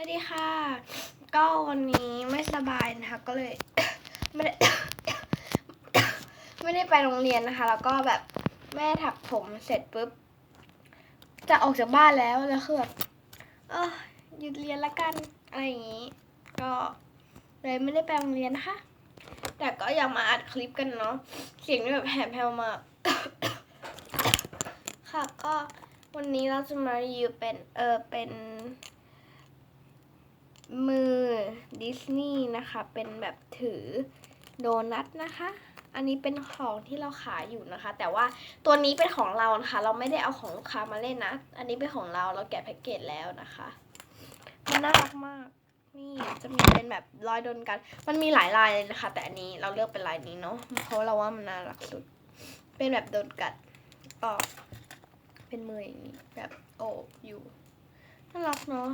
วัสดีค่ะ ก็วันนี้ไม่สบายนะคะก็เลยไม่ได้ไม่ได้ไปโรงเรียนนะคะ แล้วก็แบบแม่ถักผมเสร็จปุ๊บ จะออกจากบ้านแล้วแล้วคือแบบเออหยุดเรียนละกันอะไรอย่างนี้ ก็เลยไม่ได้ไปโรงเรียนนะคะ แต่ก็อยากมาอัดคลิปกันเนาะเสียงนี่แบบแหบแผ่วมากค่ะก็วันนี้เราจะมารีวิวเป็นเออเป็น มือดิสนีย์นะคะ เป็นแบบถือโดนัทนะคะ อันนี้เป็นของที่เราขายอยู่นะคะ แต่ว่าตัวนี้เป็นของเรานะคะ เราไม่ได้เอาของลูกค้ามาเล่นนะ อันนี้เป็นของเรา เราแกะแพ็กเกจแล้วนะคะมันน่ารักมาก นี่จะมีเป็นแบบรอยโดนกัน มันมีหลายลายเลยนะคะ แต่อันนี้เราเลือกเป็นลายนี้เนาะ เพราะเราว่ามันน่ารักสุด เป็นแบบโดนกัดก็เป็นมืออย่างนี้แบบโอบอยู่ น่ารักเนาะ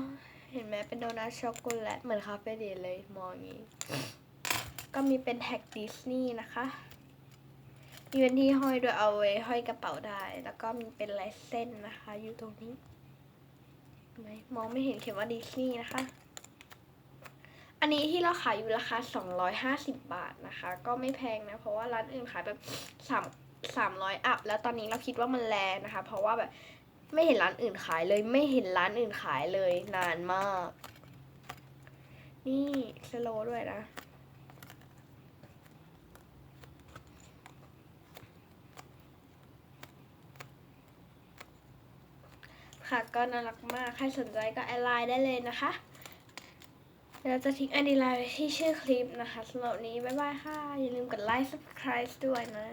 เห็นไหมเป็นโดนัทช็อกโกแลตเหมือนคาเฟ่เดย์เลยมองอย่างนี้ ก็มีเป็นแท็กดิสนีย์นะคะ มีเป็นที่ห้อยด้วยเอาไว้ห้อยกระเป๋าได้ แล้วก็มีเป็นลายเส้นนะคะ อยู่ตรงนี้ไหมมองไม่เห็นเขียนว่าดิสนีย์นะคะ อันนี้ที่เราขายอยู่ราคา 250 บาทนะคะ ก็ไม่แพงนะ เพราะว่าร้านอื่นขายแบบ3 300 อัพ แล้วตอนนี้เราคิดว่ามันแรงนะคะ เพราะว่าแบบ ไม่เห็นร้านอื่นขายเลย ไม่เห็นร้านอื่นขายเลยนานมาก นี่สโลด้วยนะ ค่ะก็น่ารักมาก ใครสนใจก็แอดไลน์ได้เลยนะคะเราจะทิ้งไอดีไลน์ไว้ที่ชื่อคลิปนะคะสำหรับวันนี้ บ๊ายบายค่ะ อย่าลืมกดไลค์ subscribe ด้วยนะ